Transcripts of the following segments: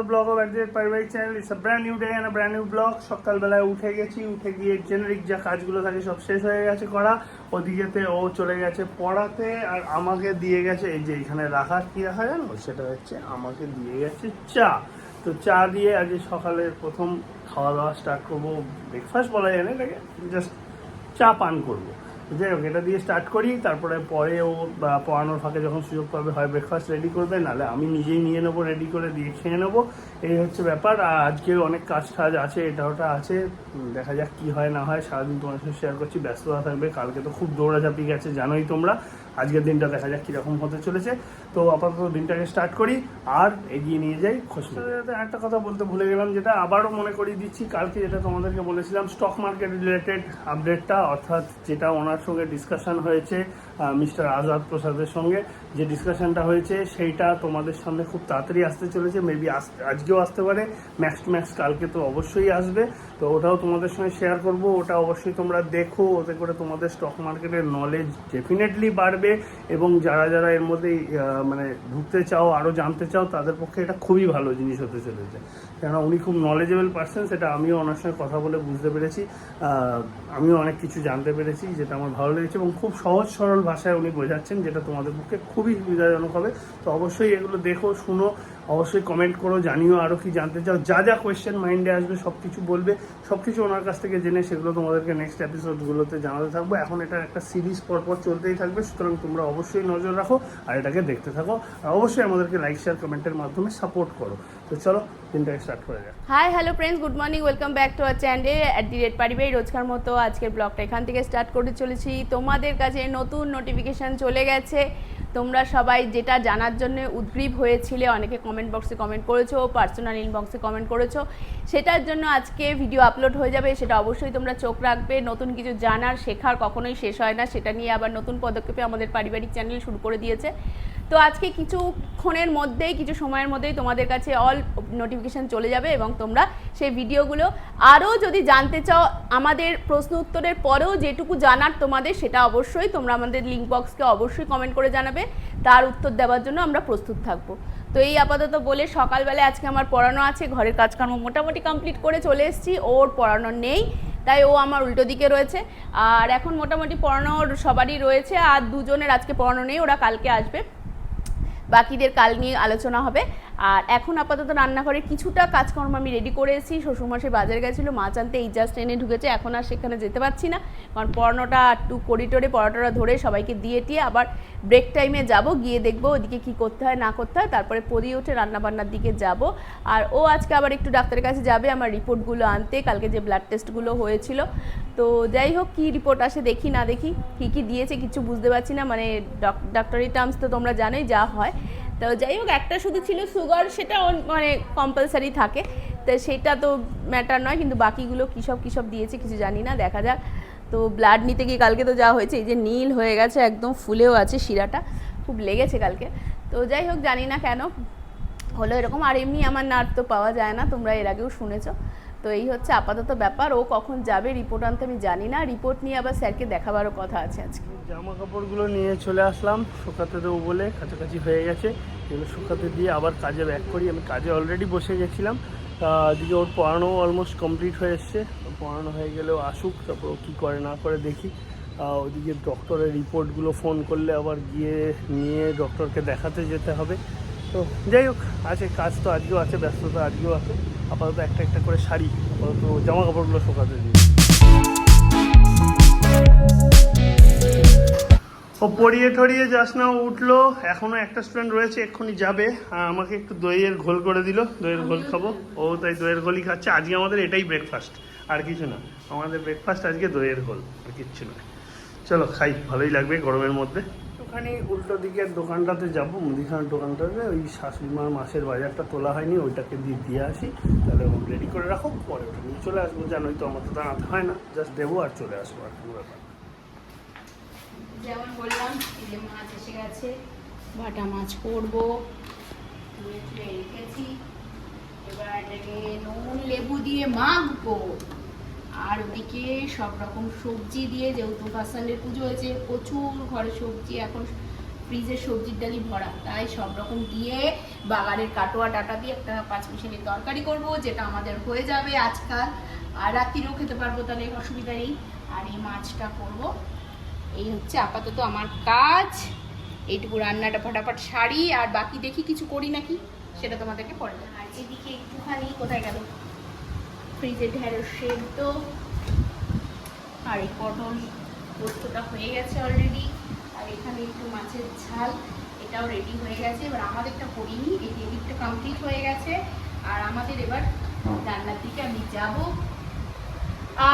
another blog of Adject Paribaric channel. It's a brand new day and a brand new blog. সকালবেলায় উঠে গেছি, উঠে গিয়ে generic যা কাজগুলো থাকে সব শেষ হয়ে গেছে করা। ওদিকেতে ও চলে গেছে পড়াতে আর আমাকে দিয়ে গেছে, এই যে এখানে রাখা, কি রাখা জানো? সেটা হচ্ছে আমাকে দিয়ে গেছে চা। তো চা দিয়ে আজকে সকালের প্রথম খাওয়া দাওয়া স্টার্ট করব। ব্রেকফাস্ট বলা যায় না এটাকে জাস্ট চা পান করব। যাই হোক, এটা দিয়ে স্টার্ট করি, তারপরে পরে ও পড়ানোর ফাঁকে যখন সুযোগ পাবে, হয় ব্রেকফাস্ট রেডি করবে, নাহলে আমি নিজেই নিয়ে নেব রেডি করে দিয়ে খেয়ে নেব। এই হচ্ছে ব্যাপার। আর আজকে অনেক কাজ টাজ আছে, এটা ওটা আছে। দেখা যাক কী হয়, না হয়, সারাদিন তোমার সাথে শেয়ার করছি, ব্যস্ততা থাকবে। কালকে তো খুব দৌড়াঝাপি গেছে, জানোই তোমরা। আজকের দিনটা দেখা যাক কীরকম হতে চলেছে। তো আপাতত দিনটাকে স্টার্ট করি, আর এগিয়ে নিয়ে যাই খুশি একটা কথা বলতে ভুলে গেলাম, যেটা আবারও মনে করিয়ে দিচ্ছি, কালকে যেটা তোমাদেরকে বলেছিলাম স্টক মার্কেট রিলেটেড আপডেটটা অর্থাৎ যেটা ওনার সঙ্গে ডিসকাশন হয়েছে মিস্টার আজাদ প্রসাদের সঙ্গে, যে ডিসকাশনটা হয়েছে, সেইটা তোমাদের সামনে খুব তাড়াতাড়ি আসতে চলেছে মেবি আজকেও আসতে পারে ম্যাক্স ম্যাক্স কালকে তো অবশ্যই আসবে। তো ওটাও তোমাদের সঙ্গে শেয়ার করব, ওটা অবশ্যই তোমরা দেখো, ওতে করে তোমাদের স্টক মার্কেটের নলেজ ডেফিনেটলি বাড়বে। এবং যারা যারা এর মধ্যে মানে ঢুকতে চাও আরও জানতে চাও, তাদের পক্ষে এটা খুবই ভালো জিনিস হতে চলেছে। কেননা উনি খুব নলেজেবল পার্সন সেটা আমিও ওনার সঙ্গে কথা বলে বুঝতে পেরেছি। আমিও অনেক কিছু জানতে পেরেছি, যেটা আমার ভালো লেগেছে এবং খুব সহজ সরল ভাষায় উনি বোঝাচ্ছেন, যেটা তোমাদের পক্ষে খুবই সুবিধাজনক হবে। তো অবশ্যই এগুলো দেখো, শুনো, অবশ্যই কমেন্ট করো, জানিও আরও কি জানতে চাও। যা যা কোয়েশ্চেন মাইন্ডে আসবে সব কিছু বলবে সব কিছু ওনার কাছ থেকে জেনে সেগুলো তোমাদেরকে নেক্সট এপিসোডগুলোতে জানাতে থাকব। এখন এটা একটা সিরিজ পরপর চলতেই থাকবে, সুতরাং তোমরা অবশ্যই নজর রাখো আর এটাকে দেখতে থাকো। আর অবশ্যই আমাদেরকে লাইক শেয়ার কমেন্টের মাধ্যমে সাপোর্ট করো। তো চলো, দিনটাকে স্টার্ট করে যাক। Hi hello friends good morning welcome back to our channel at the rate পারিবে রোজকার মতো আজকের ব্লগটা এখান থেকে স্টার্ট করে চলেছি। তোমাদের কাছে নতুন নোটিফিকেশান চলে গেছে। তোমরা সবাই যেটা জানার জন্য উদ্গ্রীব হয়েছিলে, অনেকে কমেন্ট বক্সে কমেন্ট করেছ পার্সোনাল ইনবক্সে কমেন্ট করেছ, সেটার জন্য আজকে ভিডিও আপলোড হয়ে যাবে। সেটা অবশ্যই তোমরা চোখ রাখবে। নতুন কিছু জানার, শেখার কখনোই শেষ হয় না। সেটা নিয়ে আবার নতুন পদক্ষেপে আমাদের পারিবারিক চ্যানেল শুরু করে দিয়েছে। তো আজকে কিছুক্ষণের মধ্যেই, কিছু সময়ের মধ্যেই তোমাদের কাছে অল নোটিফিকেশান চলে যাবে এবং তোমরা সেই ভিডিওগুলো আরও যদি জানতে চাও, আমাদের প্রশ্ন উত্তরের পরেও যেটুকু জানার তোমাদের, সেটা অবশ্যই তোমরা আমাদের লিঙ্ক বক্সকে অবশ্যই কমেন্ট করে জানাবে। তার উত্তর দেওয়ার জন্য আমরা প্রস্তুত থাকব। তো এই আপাতত বলে সকালবেলায় আজকে আমার পড়ানো আছে, ঘরের কাজকর্ম মোটামুটি কমপ্লিট করে চলে এসেছি, ওর পড়ানো নেই, তাই ও আমার উল্টো দিকে রয়েছে। আর এখন মোটামুটি পড়ানোর সবারই রয়েছে, আর দুজনের আজকে পড়ানো নেই, ওরা কালকে আসবে। বাকিদের কাল নিয়ে আলোচনা হবে। আর এখন আপাতত রান্নাঘরে কিছুটা কাজকর্ম আমি রেডি করে এসেছি। শ্বশুরমশাই বাজারে গেছিল মাছ আনতে এই জাস্ট এনে ঢুকেছে, এখন আর সেখানে যেতে পারছি না। কারণ পড়ানোটা একটু করিডোরে পড়াটোরা ধরে সবাইকে দিয়ে টিয়ে আবার ব্রেক টাইমে যাব, গিয়ে দেখব ওদিকে কি করতে হয়, না করতে হয়, তারপরে পরিয়ে উঠে রান্নাবান্নার দিকে যাব। আর ও আজকে আবার একটু ডাক্তারের কাছে যাবে, আমার রিপোর্টগুলো আনতে, কালকে যে ব্লাড টেস্টগুলো হয়েছিল। তো যাই হোক, কী রিপোর্ট আসে দেখি, না দেখি, কী কী দিয়েছে কিছু বুঝতে পারছি না মানে ডাক্তারি টার্মস তো তোমরা জানোই যা হয়। তো যাই হোক, একটা শুধু ছিল সুগার সেটা মানে কম্পালসারি থাকে। তো সেটা তো ম্যাটার নয়, কিন্তু বাকিগুলো কী সব কী সব দিয়েছে কিছু জানি না, দেখা যাক। তো ব্লাড নিতে গিয়ে কালকে তো যা হয়েছে, এই যে নীল হয়ে গেছে, একদম ফুলেও আছে শিরাটা, খুব লেগেছে কালকে। তো যাই হোক, জানি না কেন, হলো এরকম, আর এমনি আমার নার্ভ তো পাওয়া যায় না, তোমরা এর আগেও শুনেছো। তো এই হচ্ছে আপাতত ব্যাপার, ও কখন যাবে রিপোর্ট আনতে আমি জানি না রিপোর্ট নিয়ে আবার স্যারকে দেখাবারও কথা আছে আজকে। জামা কাপড়গুলো নিয়ে চলে আসলাম, শুকাতে দেবো বলে কাছাকাছি হয়ে গেছে, এগুলো শুকাতে দিয়ে আবার কাজে ব্যাক করি, আমি কাজে অলরেডি বসে গেছিলাম, তা এদিকে ওর পড়ানো অলমোস্ট কমপ্লিট হয়ে এসছে। পড়ানো হয়ে গেলেও আসুক তারপর ও কী করে না করে দেখি। ওদিকে ডক্টরের রিপোর্টগুলো ফোন করলে আবার গিয়ে নিয়ে ডক্টরকে দেখাতে যেতে হবে। তো যাই হোক আছে কাজ তো আজকেও আছে ব্যস্ততা আজকেও আছে। আপাতত একটা একটা করে শাড়ি আপাতত জামা কাপড়গুলো শোকাতে দিই। ও পড়িয়ে টড়িয়ে যাস না উঠল। এখনও একটা স্টুডেন্ট রয়েছে এক্ষুনি যাবে। আমাকে একটু দইয়ের ঘোল করে দিল দইয়ের ঘোল খাব। ও তাই দইয়ের ঘোলই খাচ্ছে। আজকে আমাদের এটাই ব্রেকফাস্ট আর কিছু না। আমাদের ব্রেকফাস্ট আজকে দইয়ের ঘোল আর কিচ্ছু না। চলো খাই ভালোই লাগবে গরমের মধ্যে। ওখানে উল্টো দিকের দোকানটাতে যাব মুদিখানার দোকানটাতে। ওই শাশুড়ি মার মাসের বাজারটা তোলা হয়নি ওইটাকে দিয়ে দিয়ে আসি। তাহলে ও রেডি করে রাখো পরে ওটা নিয়ে চলে আসব। জানোই তো আমার তো দাঁড়াতে হয় না জাস্ট দেবো আর চলে আসব আর কোনো ব্যাপার। যেমন বললাম যে মাছ এসে গেছে বাটা মাছ করব। রেখেছি। এবার এটাকে নুন লেবু দিয়ে মাখবো। আর ওদিকে সব রকম সবজি দিয়ে যেহেতু ফাসালের পুজো হয়েছে, প্রচুর ঘরে সবজি, এখন ফ্রিজের সবজির ডালি ভরা। তাই সব রকম দিয়ে বাগানের কাটোয়া ডাটা দিয়ে একটা পাঁচ মিশালির তরকারি করব, যেটা আমাদের হয়ে যাবে আজকাল। আর রাত্রিরেও খেতে পারব, তাহলে অসুবিধা নেই। আর এই মাছটা করব। এই হচ্ছে আপাতত আমার কাজ। এইটুকু রান্নাটা ফটাফট সারি, আর বাকি দেখি কিছু করি নাকি, সেটা তোমাদেরকে পরে আর এদিকে একটুখানি কোথায় গেল? ফ্রিজে ঢেঁড়স সেদ্ধ, আর এই পটল পোস্তটা হয়ে গেছে অলরেডি আর এখানে একটু মাছের ঝাল, এটাও রেডি হয়ে গেছে। এবার আমাদেরটা করিনি, এই এদিকটা কমপ্লিট হয়ে গেছে। আর আমাদের এবার রান্নার দিকে আমি যাব।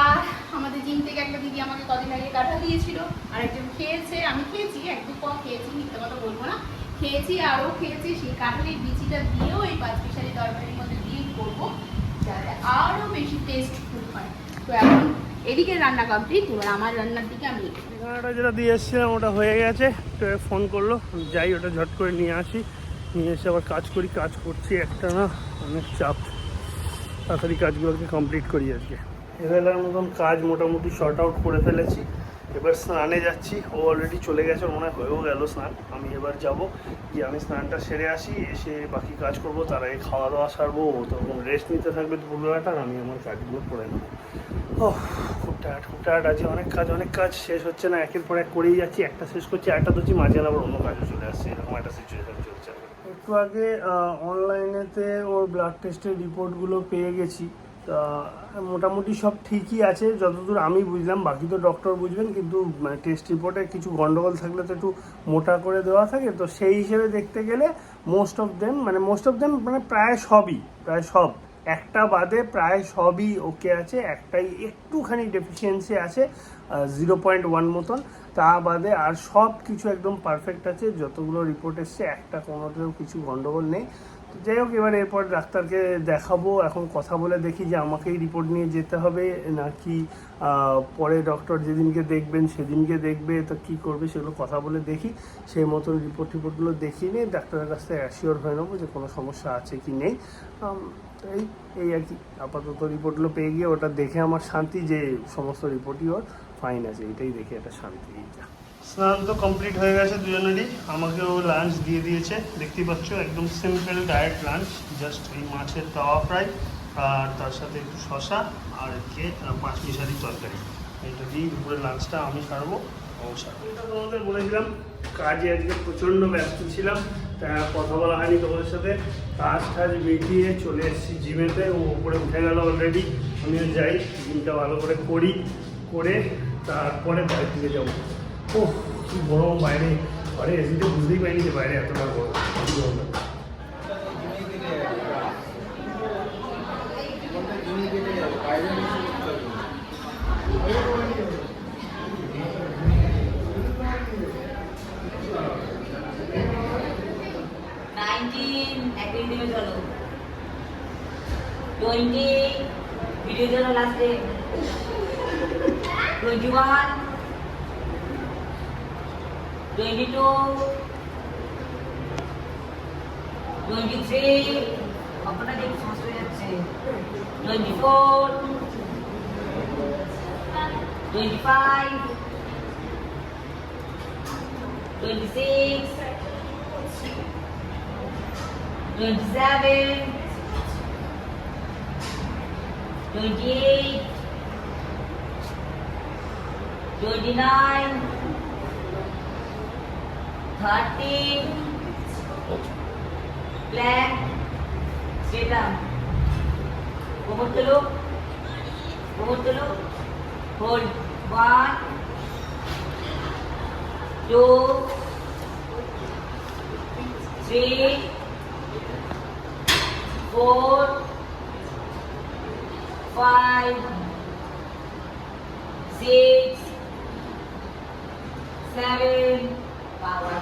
আর আমাদের জিম থেকে একটা দিদি আমাকে কদিন আগে কাঁঠাল দিয়েছিল আর একজন খেয়েছে। আমি খেয়েছি একদম কম খেয়েছি, মিথ্যে কথা বলব না। খেয়েছি আরও খেয়েছি, সেই কাঁঠালের বিচিটা দিয়েও এই পাঁচ পিসারি তরকারির মধ্যে দিয়ে করব। যাতে আরও বেশি টেস্টফুল হয়। তো এখন এদিকে রান্না কমপ্লিট এবার আমার রান্নার দিকে আমি। যেটা দিয়ে এসেছিলাম, ওটা হয়ে গেছে। তো ফোন করল যাই, ওটা ঝট করে নিয়ে আসি। নিয়ে এসে আবার কাজ করি, কাজ করছি একটা না, অনেক চাপ। তাড়াতাড়ি কাজগুলোকে কমপ্লিট করি আজকে। এবেলার মতন কাজ মোটামুটি শর্ট আউট করে ফেলেছি। এবার স্নানে যাচ্ছি। ও অলরেডি চলে গেছে মনে হয় হয়েও গেল স্নান। আমি এবার যাব, গিয়ে আমি স্নানটা সেরে আসি, এসে বাকি কাজ করব, তার আগে খাওয়া দাওয়া সারবো তখন রেস্ট নিতে থাকবে দুপুরবেলাটা আমি আমার কাজগুলো করে নেব। ও খুব টায়ার্ড খুব টায়ার্ড আছে অনেক কাজ অনেক কাজ শেষ হচ্ছে না, একের পর এক করেই যাচ্ছি, একটা শেষ করছি একটা ধরছি, মাঝে আবার অন্য কাজে চলে আসছে, এরকম একটা সিচুয়েশন চলছে। একটু আগে অনলাইনেতে ওর ব্লাড টেস্টের রিপোর্টগুলো পেয়ে গেছি। তা, মোটামুটি সব ঠিকই আছে। যতদূর আমি বুঝলাম, বাকি তো ডক্টর বুঝবেন, কিন্তু মানে টেস্ট রিপোর্টে কিছু গন্ডগোল থাকলে তো একটু মোটা করে দেওয়া থাকে। তো সেই হিসেবে দেখতে গেলে মোস্ট অফ দেম মানে মোস্ট অফ দেম মানে প্রায় সবই, প্রায় সব। একটা বাদে প্রায় সবই ওকে আছে, একটাই একটুখানি ডেফিসিয়েন্সি আছে জিরো পয়েন্ট ওয়ান মতন। তা বাদে আর সব কিছু একদম পারফেক্ট আছে, যতগুলো রিপোর্ট এসছে, একটা কোনোতেও কিছু গন্ডগোল নেই। যাই হোক এবার এরপর ডাক্তারকে দেখাবো, এখন কথা বলে দেখি যে আমাকেই রিপোর্ট নিয়ে যেতে হবে, নাকি পরে ডক্টর যেদিনকে দেখবেন সেদিনকে দেখবে, তো কী করবে সেগুলো কথা বলে দেখি। সেই মতন রিপোর্ট টিপোর্টগুলো দেখিয়ে নিয়ে ডাক্তারের কাছ থেকে অ্যাসিওর হয়ে নেব যে কোনো সমস্যা আছে কি নেই। এই এই আর কি। আপাতত রিপোর্টগুলো পেয়ে গিয়ে ওটা দেখে আমার শান্তি যে সমস্ত রিপোর্টই ওর ফাইন আছে, এটাই দেখে একটা শান্তি। এইটা স্নান তো কমপ্লিট হয়ে গেছে দুজনেরই। আমাকেও লাঞ্চ দিয়ে দিয়েছে। দেখতেই পাচ্ছ, একদম সিম্পল ডায়েট লাঞ্চ জাস্ট এই মাছের তাওয়া ফ্রাই আর তার সাথে একটু শশা আর এদিকে পাঁচ মিশালি তরকারি। এটা দিয়েই দুপুরে লাঞ্চটা আমি সারবো। ও এটা তোমাদের বলেছিলাম, কাজে আজকে প্রচণ্ড ব্যস্ত ছিলাম, তা কথা বলা হয়নি তোমাদের সাথে। কাজ টাজ মিটিয়ে চলে এসেছি জিমেতে, ও উপরে উঠে গেল অলরেডি আমিও যাই জিমটা ভালো করে করি, করে তারপরে বাড়ি থেকে যাব। ও কি গরম বাইরে। ঘরে এসিতে বুঝতেই পারিনি যে বাইরে এতটা গরম। 22, 23, আপনারা ঠিক সমস্ত হয়ে যাচ্ছে 24, 25, 26, 27, 28, 29, 30 black সেটা কোমর তোলো কোমর তোলো hold one two three four,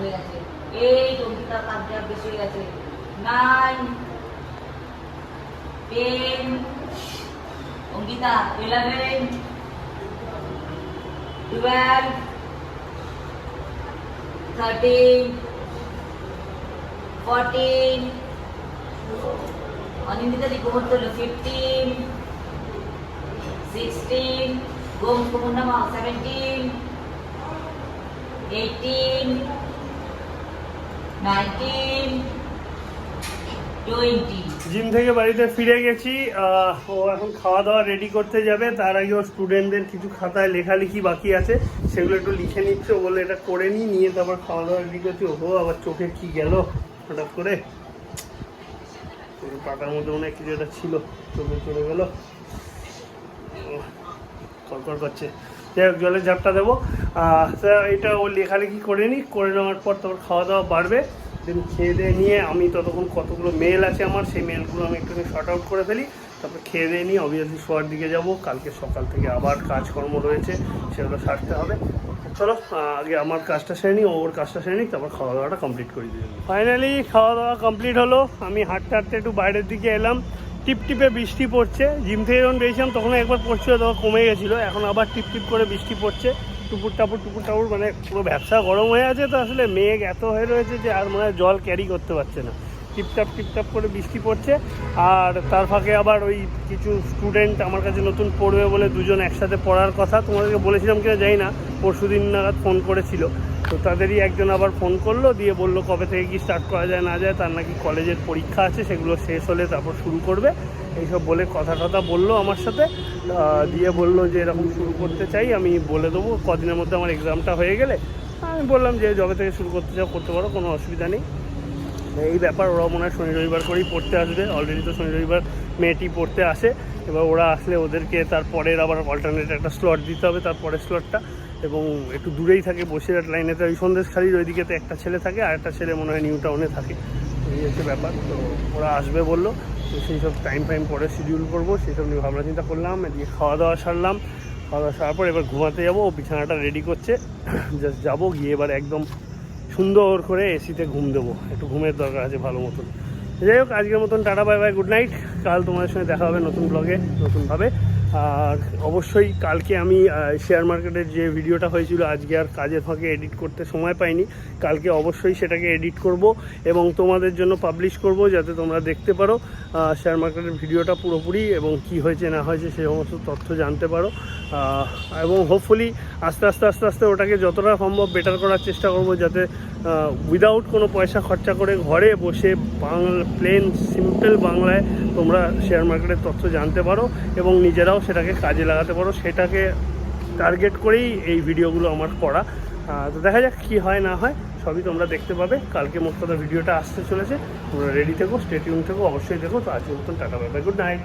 হয়ে গেছে। এইট অঙ্কিতা কাজ বেশি হয়ে গেছে। Nine, ten, Ankita eleven twelve thirteen fourteen Anindita দি কোমর তোলো ফিফটিন সিক্সটিন গোম নামা সেভেন্টিন এইটিন জিম থেকে বাড়িতে ফিরে গেছি ও এখন খাওয়া দাওয়া রেডি করতে যাবে, তার আগে ও স্টুডেন্টদের কিছু খাতায় লেখালেখি বাকি আছে, সেগুলো একটু লিখে নিচ্ছে বলে এটা করে নি নিয়ে তারপর খাওয়া দাওয়া রেডি করছি ও আবার চোখে কি গেল, হঠাৎ করে। পাতার মধ্যে অনেক কিছু একটা ছিল, চোখে চলে গেল। করছে। যাই হোক জলের ঝাপটা দেবো। এটা ও লেখালেখি করে নি করে নেওয়ার পর তারপর খাওয়া দাওয়া বাড়বে। দেন খেয়ে দিয়ে নিয়ে আমি ততক্ষণ কতগুলো মেল আছে আমার, সেই মেলগুলো আমি একটু শর্ট আউট করে ফেলি। তারপর খেয়ে দিয়ে নিয়ে অবভিয়াসলি শোয়ার দিকে যাব। কালকে সকাল থেকে আবার কাজকর্ম রয়েছে, সেগুলো সারতে হবে। চলো আগে আমার কাজটা সেরে নিই ওর কাজটা সেরে নিই তারপর খাওয়া দাওয়াটা কমপ্লিট করে দিই ফাইনালি খাওয়া দাওয়া কমপ্লিট হলো। আমি হাঁটতে হাঁটতে একটু বাইরের দিকে এলাম। টিপ টিপে বৃষ্টি পড়ছে। জিম থেকে যখন বেরিয়েছিলাম তখন একবার পড়ছিল, তখন কমে গেছিল। এখন আবার টিপ টিপ করে বৃষ্টি পড়ছে। টুপুর টাপুর টুপুর টাপুর মানে পুরো ব্যবসা গরম হয়ে আছে তো আসলে মেঘ এত হয়ে রয়েছে যে আর মনে জল ক্যারি করতে পারছে না। টিপটাপ টিপটাপ করে বৃষ্টি পড়ছে। আর তার ফাঁকে আবার ওই কিছু স্টুডেন্ট আমার কাছে নতুন পড়বে বলে দুজন একসাথে পড়ার কথা। তোমাদেরকে বলেছিলাম কিনা জানি না পরশু দিন নাগাদ ফোন করেছিল। তো তাদেরই একজন আবার ফোন করল, দিয়ে বলল কবে থেকে কি স্টার্ট করা যায়, না যায়, তার নাকি কলেজের পরীক্ষা আছে, সেগুলো শেষ হলে তারপর শুরু করবে। এইসব বলে কথা টথা বলল আমার সাথে। দিয়ে বলল যে এরকম শুরু করতে চাই, আমি বলে দেবো, কদিনের মধ্যে আমার এক্সামটা হয়ে গেলে। আমি বললাম যে যবে থেকে শুরু করতে চাও, করতে পারো, কোনো অসুবিধা নেই। এই ব্যাপার ওরা মনে হয় শনি রবিবার করেই পড়তে আসবে। অলরেডি তো শনি রবিবার মেয়েটি পড়তে আসে। এবার ওরা আসলে ওদেরকে তারপরের আবার অল্টারনেট একটা স্লট দিতে হবে তারপরের স্লটটা এবং একটু দূরেই থাকে বসিরহাট লাইনেতে ওই সন্দেশখালির ওইদিকে তো একটা ছেলে থাকে, আর একটা ছেলে মনে হয় নিউ টাউনে থাকে। এই হচ্ছে ব্যাপার। তো ওরা আসবে বলল, তো সেই সব টাইম ফাইম পরে শিডিউল করব, সেই সব নিয়ে ভাবনা চিন্তা করলাম, এদিকে খাওয়া দাওয়া সারলাম। খাওয়া দাওয়া সারার পর এবার ঘুমাতে যাব বিছানাটা রেডি করছে। জাস্ট যাব, গিয়ে এবার একদম সুন্দর করে এসিতে ঘুম দেবো। একটু ঘুমের দরকার আছে ভালো মতন। যাই হোক, আজকের মতন tata, bye bye good night কাল তোমাদের সঙ্গে দেখা হবে নতুন ব্লগে নতুনভাবে। আর অবশ্যই কালকে আমি শেয়ার মার্কেটের যে ভিডিওটা হয়েছিল, আজকে আর কাজের ফাঁকে এডিট করতে সময় পাইনি। কালকে অবশ্যই সেটাকে এডিট করব এবং তোমাদের জন্য পাবলিশ করব যাতে তোমরা দেখতে পারো শেয়ার মার্কেটের ভিডিওটা পুরোপুরি এবং কি হয়েছে, না হয়েছে সেই সমস্ত তথ্য জানতে পারো। এবং হোপফুলি আস্তে আস্তে আস্তে আস্তে ওটাকে যতটা সম্ভব বেটার করার চেষ্টা করব যাতে উইদাউট কোনো পয়সা খরচা করে ঘরে বসে বাংলা প্লেন সিম্পল বাংলায় তোমরা শেয়ার মার্কেটের তথ্য জানতে পারো এবং নিজেরাও সেটাকে কাজে লাগাতে পারো। সেটাকে টার্গেট করেই এই ভিডিওগুলো আমার করা। তো দেখা যাক কী হয়, না হয়, সবই তোমরা দেখতে পাবে। কালকে মোট ভিডিওটা আসতে চলেছে। তোমরা রেডি থেকো স্টেটিউন থেকো, অবশ্যই দেখো তো আজকের মতন টাটা বাই গুড নাইট